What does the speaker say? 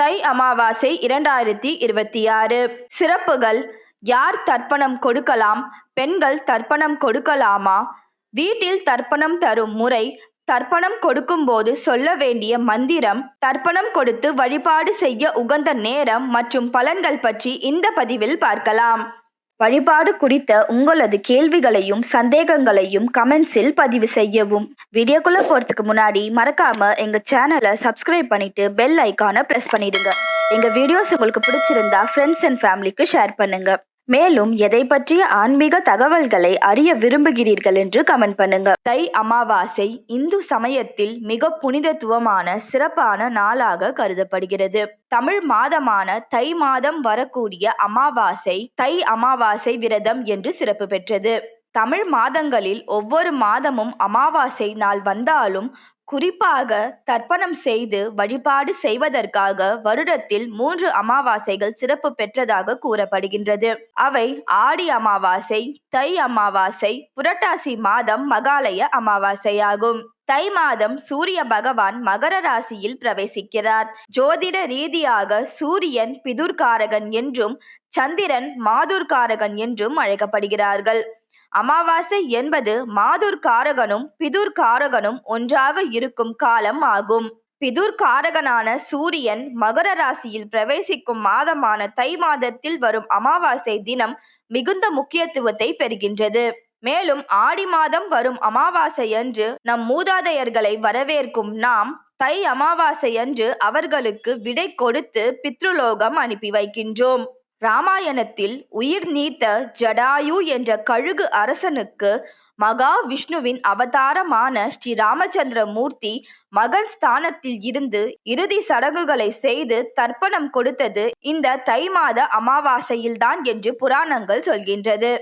தை அமாவாசை இரண்டாயிரத்தி இருபத்தி ஆறு. சிறப்புகள் யார் தர்ப்பணம் கொடுக்கலாம்? பெண்கள் தர்ப்பணம் கொடுக்கலாமா? வீட்டில் தர்ப்பணம் தரும் முறை தர்ப்பணம் கொடுக்கும்போது சொல்ல வேண்டிய மந்திரம் தர்ப்பணம் கொடுத்து வழிபாடு செய்ய உகந்த நேரம் மற்றும் பலன்கள் பற்றி இந்த பதிவில் பார்க்கலாம். வழிபாடு குறித்த உங்களது கேள்விகளையும் சந்தேகங்களையும் கமெண்ட்ஸில் பதிவு செய்யவும். வீடியோக்குள்ள போறதுக்கு முன்னாடி மறக்காம எங்க சேனலை சப்ஸ்கிரைப் பண்ணிட்டு பெல் ஐக்கானை ப்ரெஸ் பண்ணிடுங்க. எங்க வீடியோஸ் உங்களுக்கு பிடிச்சிருந்தா ஃப்ரெண்ட்ஸ் அண்ட் ஃபேமிலிக்கு ஷேர் பண்ணுங்க. மேலும் எதை பற்றிய ஆன்மீக தகவல்களை அறிய விரும்புகிறீர்கள் என்று கமெண்ட் பண்ணுங்க. தை அமாவாசை இந்து சமயத்தில் மிக புனிதத்துவமான சிறப்பான நாளாக கருதப்படுகிறது. தமிழ் மாதமான தை மாதம் வரக்கூடிய அமாவாசை தை அமாவாசை விரதம் என்று சிறப்பு பெற்றது. தமிழ் மாதங்களில் ஒவ்வொரு மாதமும் அமாவாசை நாள் வந்தாலும் குறிப்பாக தர்ப்பணம் செய்து வழிபாடு செய்வதற்காக வருடத்தில் மூன்று அமாவாசைகள் சிறப்பு பெற்றதாக கூறப்படுகின்றது. அவை ஆடி அமாவாசை தை அமாவாசை புரட்டாசி மாதம் மகாலய அமாவாசையாகும். தை மாதம் சூரிய பகவான் மகர ராசியில் பிரவேசிக்கிறார். ஜோதிட ரீதியாக சூரியன் பிதுர்காரகன் என்றும் சந்திரன் மாதுர்காரகன் என்றும் அழைக்கப்படுகிறார்கள். அமாவாசை என்பது மாதுர் காரகனும் பிதுர் காரகனும் ஒன்றாக இருக்கும் காலம் ஆகும். பிதுர் காரகனான சூரியன் மகர ராசியில் பிரவேசிக்கும் மாதமான தை மாதத்தில் வரும் அமாவாசை தினம் மிகுந்த முக்கியத்துவத்தை பெறுகின்றது. மேலும் ஆடி மாதம் வரும் அமாவாசை அன்று நம் மூதாதையர்களை வரவேற்கும் நாம் தை அமாவாசை அன்று அவர்களுக்கு விடை கொடுத்து பித்ருலோகம் அனுப்பி வைக்கின்றோம். ராமாயணத்தில் உயிர் நீத்த ஜடாயு என்ற கழுகு அரசனுக்கு மகா விஷ்ணுவின் அவதாரமான ஸ்ரீ ராமச்சந்திர மூர்த்தி மகன் ஸ்தானத்தில் இருந்து இறுதி சடங்குகளை செய்து தர்ப்பணம் கொடுத்தது இந்த தை மாத அமாவாசையில்தான் என்று புராணங்கள் சொல்கின்றது.